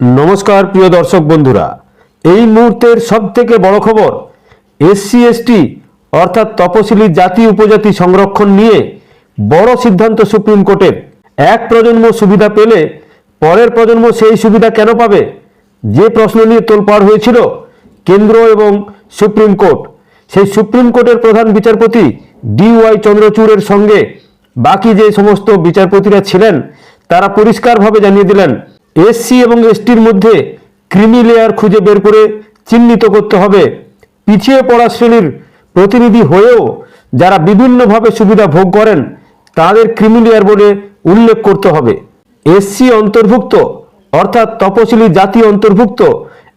নমস্কার, প্রিয় দর্শক বন্ধুরা। এই মুহূর্তের সব থেকে বড় খবর, এসসি, এসটি, অর্থাৎ তপশিলি জাতি উপজাতি সংরক্ষণ নিয়ে বড় সিদ্ধান্ত সুপ্রিম কোর্টের। এক প্রজন্ম সুবিধা পেলে পরের প্রজন্ম সেই সুবিধা কেন পাবে? যে প্রশ্ন নিয়ে তোলপাড় হয়েছিল কেন্দ্র এবং সুপ্রিম কোর্ট। সেই সুপ্রিম কোর্টের প্রধান বিচারপতি ডি ওয়াই চন্দ্রচূড়ের সঙ্গে বাকি যে সমস্ত বিচারপতিরা ছিলেন, তারা পরিষ্কারভাবে জানিয়ে দিলেন এসসি এবং এসটির মধ্যে ক্রিমি লেয়ার খুঁজে বের করে চিহ্নিত করতে হবে। পিছিয়ে পড়া শ্রেণির প্রতিনিধি হয়েও যারা বিভিন্নভাবে সুবিধা ভোগ করেন, তাদের ক্রিমি লেয়ার বলে উল্লেখ করতে হবে। এসসি অন্তর্ভুক্ত, অর্থাৎ তপশিলি জাতি অন্তর্ভুক্ত,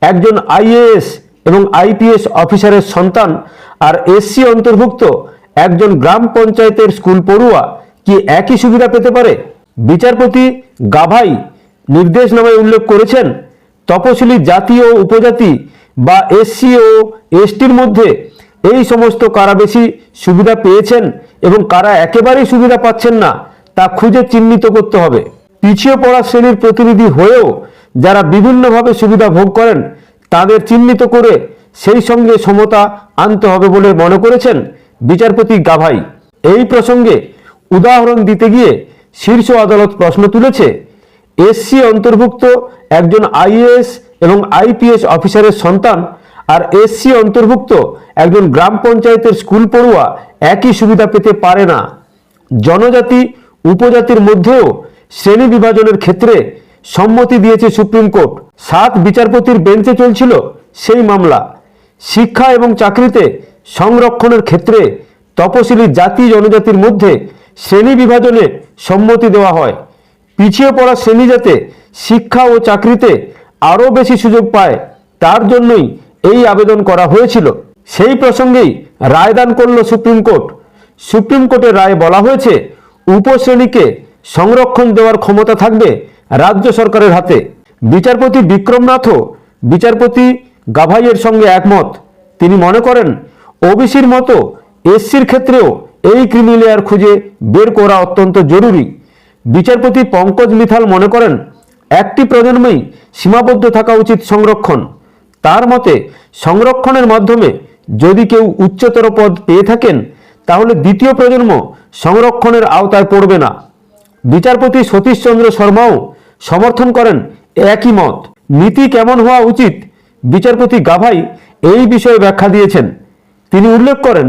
একজন আইএএস এবং আইপিএস অফিসারের সন্তান, আর এসসি অন্তর্ভুক্ত, একজন গ্রাম পঞ্চায়েতের স্কুল পড়ুয়া কি একই সুবিধা পেতে পারে? বিচারপতি গাভাই নির্দেশনামায় উল্লেখ করেছেন, তপশিলি জাতি ও উপজাতি বা এসসি ও এসটির মধ্যে এই সমস্ত কারা বেশি সুবিধা পেয়েছেন এবং কারা একেবারেই সুবিধা পাচ্ছেন না, তা খুঁজে চিহ্নিত করতে হবে। পিছিয়ে পড়া শ্রেণির প্রতিনিধি হয়েও যারা বিভিন্নভাবে সুবিধা ভোগ করেন, তাদের চিহ্নিত করে সেই সঙ্গে সমতা আনতে হবে বলে মনে করেছেন বিচারপতি গাভাই। এই প্রসঙ্গে উদাহরণ দিতে গিয়ে শীর্ষ আদালত প্রশ্ন তুলেছে এসসি অন্তর্ভুক্ত একজন আইএএস এবং আইপিএস অফিসারের সন্তান আর এসসি অন্তর্ভুক্ত একজন গ্রাম পঞ্চায়েতের স্কুল পড়ুয়া একই সুবিধা পেতে পারে না। জনজাতি উপজাতির মধ্যেও শ্রেণি বিভাজনের ক্ষেত্রে সম্মতি দিয়েছে সুপ্রিম কোর্ট। সাত বিচারপতির বেঞ্চে চলছিল সেই মামলা। শিক্ষা এবং চাকরিতে সংরক্ষণের ক্ষেত্রে তপশিলি জাতি জনজাতির মধ্যে শ্রেণি বিভাজনে সম্মতি দেওয়া হয়। পিছিয়ে পড়া শ্রেণি যাতে শিক্ষা ও চাকরিতে আরও বেশি সুযোগ পায়, তার জন্যই এই আবেদন করা হয়েছিল। সেই প্রসঙ্গেই রায়দান করল সুপ্রিম কোর্ট। সুপ্রিম কোর্টের রায়ে বলা হয়েছে, উপশ্রেণীকে সংরক্ষণ দেওয়ার ক্ষমতা থাকবে রাজ্য সরকারের হাতে। বিচারপতি বিক্রমনাথও বিচারপতি গাভাইয়ের সঙ্গে একমত। তিনি মনে করেন, ওবিসির মতো এসসির ক্ষেত্রেও এই ক্রিমিলেয়ার খুঁজে বের করা অত্যন্ত জরুরি। বিচারপতি পঙ্কজ মিথাল মনে করেন, একটি প্রজন্মেই সীমাবদ্ধ থাকা উচিত সংরক্ষণ। তার মতে, সংরক্ষণের মাধ্যমে যদি কেউ উচ্চতর পদ পেয়ে থাকেন, তাহলে দ্বিতীয় প্রজন্ম সংরক্ষণের আওতায় পড়বে না। বিচারপতি সতীশচন্দ্র শর্মাও সমর্থন করেন একই মত। নীতি কেমন হওয়া উচিত? বিচারপতি গাভাই এই বিষয়ে ব্যাখ্যা দিয়েছেন। তিনি উল্লেখ করেন,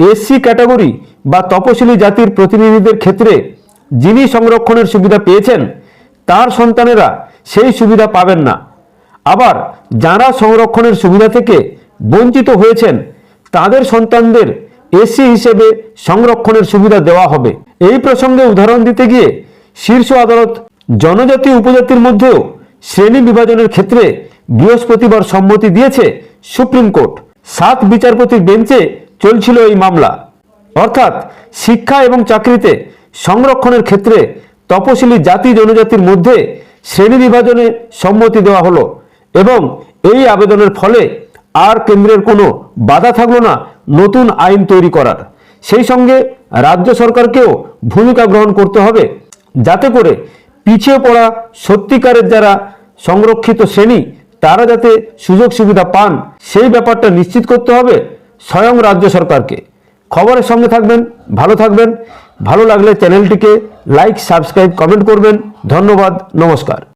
এসসি ক্যাটাগরি বা তপশিলি জাতির প্রতিনিধিদের ক্ষেত্রে যিনি সংরক্ষণের সুবিধা পেয়েছেন, তার সন্তানেরা সেই সুবিধা পাবেন না। আবার যারা সংরক্ষণের সুবিধা থেকে বঞ্চিত হয়েছেন, তাদের সন্তানদের এসি হিসেবে সংরক্ষণের সুবিধা দেওয়া হবে। এই প্রসঙ্গে উদাহরণ দিতে গিয়ে শীর্ষ আদালত জনজাতি উপজাতির মধ্যেও শ্রেণি বিভাজনের ক্ষেত্রে বৃহস্পতিবার সম্মতি দিয়েছে সুপ্রিম কোর্ট। সাত বিচারপতির বেঞ্চে চলছিল এই মামলা। অর্থাৎ শিক্ষা এবং চাকরিতে সংরক্ষণের ক্ষেত্রে তপশিলি জাতি জনজাতির মধ্যে শ্রেণি বিভাজনে সম্মতি দেওয়া হলো এবং এই আবেদনের ফলে আর কেন্দ্রের কোনো বাধা থাকল না নতুন আইন তৈরি করার। সেই সঙ্গে রাজ্য সরকারকেও ভূমিকা গ্রহণ করতে হবে যাতে করে পিছিয়ে পড়া সত্যিকারের যারা সংরক্ষিত শ্রেণি, তারা যাতে সুযোগ সুবিধা পান, সেই ব্যাপারটা নিশ্চিত করতে হবে স্বয়ং রাজ্য সরকারকে। খবরের সঙ্গে থাকবেন, ভালো থাকবেন। ভালো লাগলে চ্যানেলটিকে লাইক সাবস্ক্রাইব কমেন্ট করবেন। ধন্যবাদ নমস্কার।